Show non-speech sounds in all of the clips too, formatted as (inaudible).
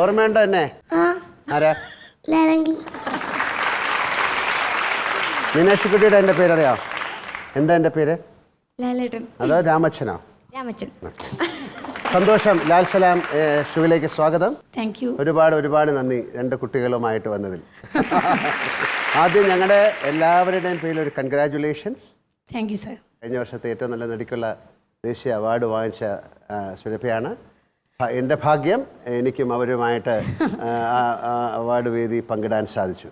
ഓർമ്മയുണ്ടോ എന്നെ? ആരാ? മീനാക്ഷി കുട്ടിയുടെ എന്റെ പേരറിയാം? എന്താ എന്റെ പേര്? അതോ രാമച്ചനോ? രാമച്ചൻ. സന്തോഷം. ലാൽ സലാം ഷുവിലേക്ക് സ്വാഗതം. താങ്ക് യു ഒരുപാട് ഒരുപാട് നന്ദി രണ്ട് കുട്ടികളുമായിട്ട് വന്നതിൽ. (laughs) ആദ്യം ഞങ്ങളുടെ എല്ലാവരുടെയും പേരിൽ ഒരു കൺഗ്രാറ്റുലേഷൻസ് താങ്ക് യു സാർ കഴിഞ്ഞ വർഷത്തെ ഏറ്റവും നല്ല നടിക്കുള്ള ദേശീയ അവാർഡ് വാങ്ങിച്ച സുരഭയാണ് എന്റെ ഭാഗ്യം എനിക്കും അവരുമായിട്ട് (laughs) അവാർഡ് വേദി പങ്കിടാൻ സാധിച്ചു.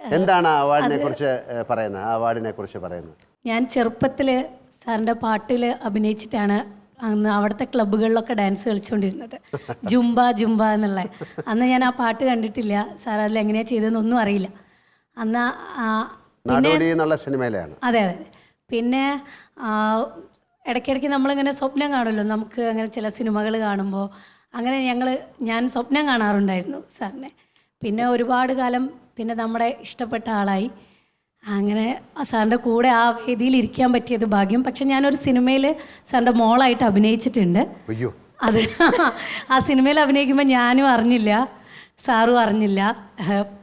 എന്താണ് ആ അവാർഡിനെ കുറിച്ച് പറയുന്നത്? ആ അവാർഡിനെ കുറിച്ച് പറയുന്നത്. ഞാൻ ചെറുപ്പത്തിൽ സാറിന്റെ പാട്ടിൽ അഭിനയിച്ചിട്ടാണ് അന്ന് അവിടുത്തെ ക്ലബ്ബുകളിലൊക്കെ ഡാൻസ് കളിച്ചുകൊണ്ടിരുന്നത് (laughs) ജുംബ ജുംബ എന്നുള്ള. അന്ന് ഞാൻ ആ പാട്ട് കണ്ടിട്ടില്ല. സാർ അതിൽ എങ്ങനെയാ ചെയ്തതെന്നൊന്നും അറിയില്ല. അന്ന് എന്നുള്ള സിനിമയിലാണ്. അതെ അതെ. പിന്നെ ഇടയ്ക്കിടയ്ക്ക് നമ്മളിങ്ങനെ സ്വപ്നം കാണുമല്ലോ. നമുക്ക് അങ്ങനെ ചില സിനിമകൾ കാണുമ്പോൾ അങ്ങനെ ഞങ്ങൾ ഞാൻ സ്വപ്നം കാണാറുണ്ടായിരുന്നു സാറിനെ. പിന്നെ ഒരുപാട് കാലം പിന്നെ നമ്മുടെ ഇഷ്ടപ്പെട്ട ആളായി. അങ്ങനെ സാറിന്റെ കൂടെ ആ വേദിയിൽ ഇരിക്കാൻ പറ്റിയത് ഭാഗ്യം. പക്ഷെ ഞാനൊരു സിനിമയിൽ സാറിന്റെ മോളായിട്ട് അഭിനയിച്ചിട്ടുണ്ട്. അയ്യോ. അത് ആ സിനിമയിൽ അഭിനയിക്കുമ്പോൾ ഞാനും അറിഞ്ഞില്ല സാറും അറിഞ്ഞില്ല.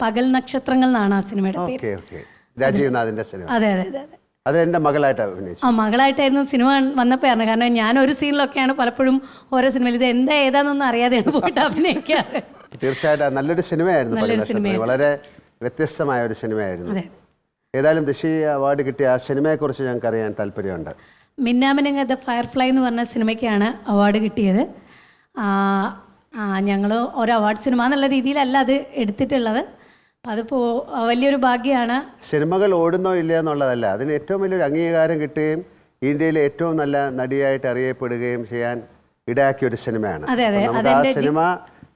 പകൽ നക്ഷത്രങ്ങൾ എന്നാണ് ആ സിനിമയുടെ പേര്. അതെ അതെ അതെ അതെ. അത് എന്റെ മകളായിട്ടാണ് അഭിനയിച്ചു ആ മകളായിട്ടായിരുന്നു സിനിമ വന്നപ്പോൾ ആയിരുന്നു കാരണം ഞാൻ ഒരു സീനിലൊക്കെയാണ് പലപ്പോഴും ഓരോ സിനിമയിൽ ഇത് എന്താ ഏതാണെന്നൊന്നും അറിയാതെയാണ് പോയിട്ട് അഭിനയിക്കാറ്. തീർച്ചയായിട്ടും നല്ലൊരു സിനിമയായിരുന്നു നല്ലൊരു. വളരെ വ്യത്യസ്തമായ ഒരു സിനിമയായിരുന്നു. അതെ. ഏതായാലും ദേശീയ അവാർഡ് കിട്ടിയ ആ സിനിമയെക്കുറിച്ച് ഞങ്ങൾക്ക് അറിയാൻ താല്പര്യമുണ്ട്. മിന്നാമിനങ്ങ ദ ഫയർഫ്ലൈ എന്ന് പറഞ്ഞ സിനിമയ്ക്കാണ് അവാർഡ് കിട്ടിയത്. ഞങ്ങൾ ഒരു അവാർഡ് സിനിമ എന്നുള്ള രീതിയിലല്ല അത് എടുത്തിട്ടുള്ളത്. അപ്പം അതിപ്പോൾ വലിയൊരു ഭാഗ്യമാണ് സിനിമകൾ ഓടുന്നോ ഇല്ലയോ എന്നുള്ളതല്ല. അതിന് ഏറ്റവും വലിയൊരു അംഗീകാരം കിട്ടുകയും ഇന്ത്യയിലെ ഏറ്റവും നല്ല നടിയായിട്ട് അറിയപ്പെടുകയും ചെയ്യാൻ ഇടയാക്കിയ ഒരു സിനിമയാണ്. നമുക്ക് ആ സിനിമ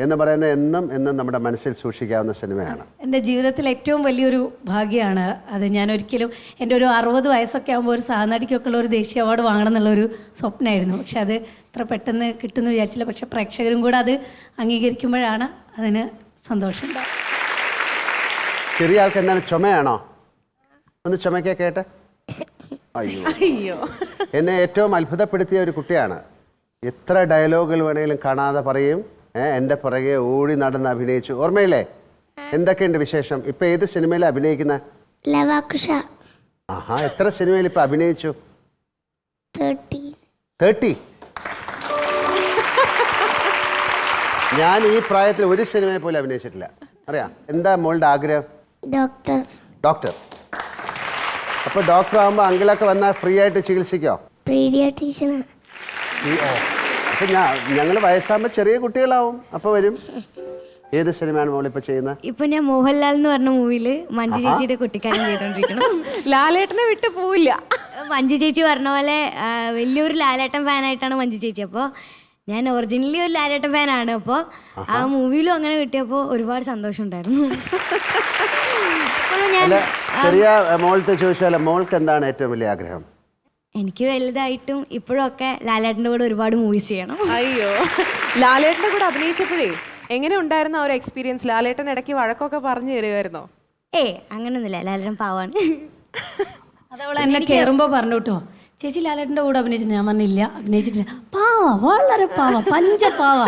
എന്ന് പറയുന്നത് എന്നും എന്നും നമ്മുടെ മനസ്സിൽ സൂക്ഷിക്കാവുന്ന സിനിമയാണ്. എന്റെ ജീവിതത്തിൽ ഏറ്റവും വലിയൊരു ഭാഗ്യമാണ് അത്. ഞാൻ ഒരിക്കലും എന്റെ ഒരു അറുപത് വയസ്സൊക്കെ ആകുമ്പോൾ ഒരു സഹനടിക്കൊക്കെ ഉള്ള ഒരു ദേശീയ അവാർഡ് വാങ്ങണം എന്നുള്ളൊരു സ്വപ്നമായിരുന്നു പക്ഷെ അത് ഇത്ര പെട്ടെന്ന് കിട്ടുമെന്ന് വിചാരിച്ചില്ല. പക്ഷെ പ്രേക്ഷകരും കൂടെ അത് അംഗീകരിക്കുമ്പോഴാണ് അതിന് സന്തോഷമുണ്ടാകും ചെറിയ ആൾക്ക് എന്താണ് ചുമയാണോ? ഒന്ന് ചുമക്കെ കേട്ടെ. അയ്യോ. അയ്യോ. എന്നെ ഏറ്റവും അത്ഭുതപ്പെടുത്തിയ ഒരു കുട്ടിയാണ്. എത്ര ഡയലോഗുകൾ വേണമെങ്കിലും കാണാതെ പറയും. എന്റെ പുറകെ ഓടി നടന്ന് അഭിനയിച്ചു. ഓർമ്മയില്ലേ? എന്തൊക്കെയുണ്ട് വിശേഷം? ഇപ്പൊ ഏത് സിനിമയിൽ അഭിനയിക്കുന്ന? ലവാക്കുഷ. ആഹാ എത്ര സിനിമയിൽ ഇപ്പൊ അഭിനയിച്ചു? തേർട്ടി? ഞാൻ ഈ പ്രായത്തിൽ ഒരു സിനിമയെ പോലും അഭിനയിച്ചിട്ടില്ല. അറിയാം. എന്താ മോളുടെ ആഗ്രഹം? ഡോക്ടർ. ഡോക്ടർ. അപ്പോൾ ഡോക്ടർ ആകുമ്പോൾ അങ്കിളൊക്കെ വന്നാൽ ഫ്രീ ആയിട്ട് ചികിത്സിക്കോ? പീഡിയാട്രീഷ്യന്. അപ്പം ഞാൻ ഞങ്ങൾ വയസ്സാകുമ്പോൾ ചെറിയ കുട്ടികളാവും. അപ്പൊ വരും. ഏത് സിനിമയാണ് മോളിപ്പോൾ ചെയ്യുന്നത്? ഇപ്പൊ ഞാൻ മോഹൻലാൽ എന്ന് പറഞ്ഞ മൂവിയിൽ മഞ്ജു ചേച്ചിയുടെ കുട്ടിക്കാലം ചെയ്തോണ്ടിരിക്കണം ലാലേട്ടനെ വിട്ടു പോവില്ല. മഞ്ജു ചേച്ചി പറഞ്ഞ പോലെ വലിയൊരു ലാലേട്ടൻ ഫാനായിട്ടാണ് മഞ്ജു ചേച്ചി. അപ്പോൾ ഞാൻ ഒറിജിനലി ഒരു ലാലേട്ടൻ ഫാനാണ് അപ്പോൾ ആ മൂവിയിലും അങ്ങനെ കിട്ടിയപ്പോൾ ഒരുപാട് സന്തോഷമുണ്ടായിരുന്നു. ഞാൻ അല്ല ചെറിയ മോളത്തെ ചോദിച്ചാൽ മോൾക്ക് എന്താണ് ഏറ്റവും വലിയ ആഗ്രഹം? എനിക്ക് വലുതായിട്ടും ഇപ്പോഴൊക്കെ ലാലേട്ടന്റെ കൂടെ ഒരുപാട് മൂവീസ് ചെയ്യണം. അയ്യോ. ലാലേട്ടന്റെ കൂടെ അഭിനയിച്ചപ്പോഴേ എങ്ങനെ ഉണ്ടായിരുന്നു ആ ഒരു എക്സ്പീരിയൻസ് ലാലേട്ടൻ ഇടയ്ക്ക് വഴക്കൊക്കെ പറഞ്ഞു തരുമായിരുന്നോ? ഏ അങ്ങനൊന്നുമില്ല. ലാലേട്ടൻ പാവാണ്. അതവളെ എന്നെ കയറുമ്പോൾ പറഞ്ഞു കേട്ടോ ചേച്ചി ലാലേട്ടന്റെ കൂടെ അഭിനയിച്ചിട്ട് ഞാൻ പറഞ്ഞില്ല അഭിനയിച്ചിട്ടില്ല. പാവ വളരെ പാവ പഞ്ച പാവ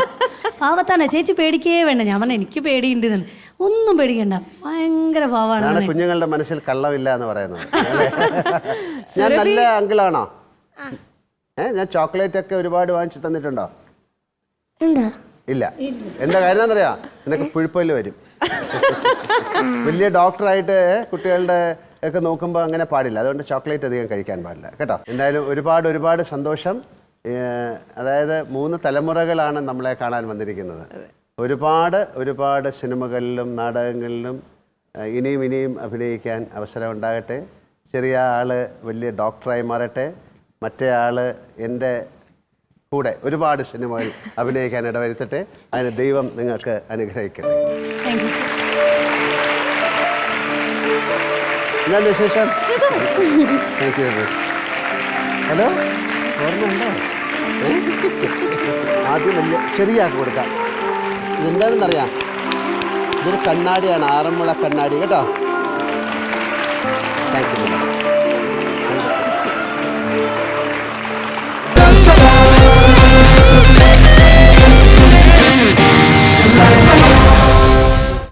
പാവത്താണ് ചേച്ചി പേടിക്കേ വേണ്ട. ഞാൻ പറഞ്ഞു എനിക്ക് പേടിയുണ്ട് എന്ന് ഒന്നും പേടിക്കണ്ട. ഭയങ്കര പാവാണ് കുഞ്ഞുങ്ങളുടെ മനസ്സിൽ കള്ളമില്ല എന്ന് പറയുന്നത്. (laughs) ഞാൻ നല്ല അങ്കിളാണോ? ഏ ഞാൻ ചോക്ലേറ്റ് ഒക്കെ ഒരുപാട് വാങ്ങിച്ചു തന്നിട്ടുണ്ടോ? ഇല്ല. എന്താ കാര്യം എന്നറിയാ? നിനക്ക് പുഴുപ്പൽ വരും. (laughs) വലിയ ഡോക്ടറായിട്ട് കുട്ടികളുടെ ഒക്കെ നോക്കുമ്പോൾ അങ്ങനെ പാടില്ല. അതുകൊണ്ട് ചോക്ലേറ്റ് അധികം കഴിക്കാൻ പാടില്ല. കേട്ടോ? എന്തായാലും ഒരുപാട് ഒരുപാട് സന്തോഷം. അതായത് മൂന്ന് തലമുറകളാണ് നമ്മളെ കാണാൻ വന്നിരിക്കുന്നത്. ഒരുപാട് ഒരുപാട് സിനിമകളിലും നാടകങ്ങളിലും ഇനിയും ഇനിയും അഭിനയിക്കാൻ അവസരം ഉണ്ടാകട്ടെ. ചെറിയ ആൾ വലിയ ഡോക്ടറായി മാറട്ടെ. മറ്റേ ആൾ എന്റെ കൂടെ ഒരുപാട് സിനിമകൾ അഭിനയിക്കാൻ ഇടവരുത്തട്ടെ. അതിന് ദൈവം നിങ്ങൾക്ക് അനുഗ്രഹിക്കട്ടെ. എന്താണ് വിശേഷം? താങ്ക് യു ഹലോ ഓർമ്മയുണ്ടോ? ഏ? ആദ്യം വലിയ ചെറിയ കൊടുക്കാം. കൊടുക്കാം ഇതെന്താണെന്നറിയാം? ഇതൊരു കണ്ണാടിയാണ് ആറന്മുള കണ്ണാടി. കേട്ടോ? Thank you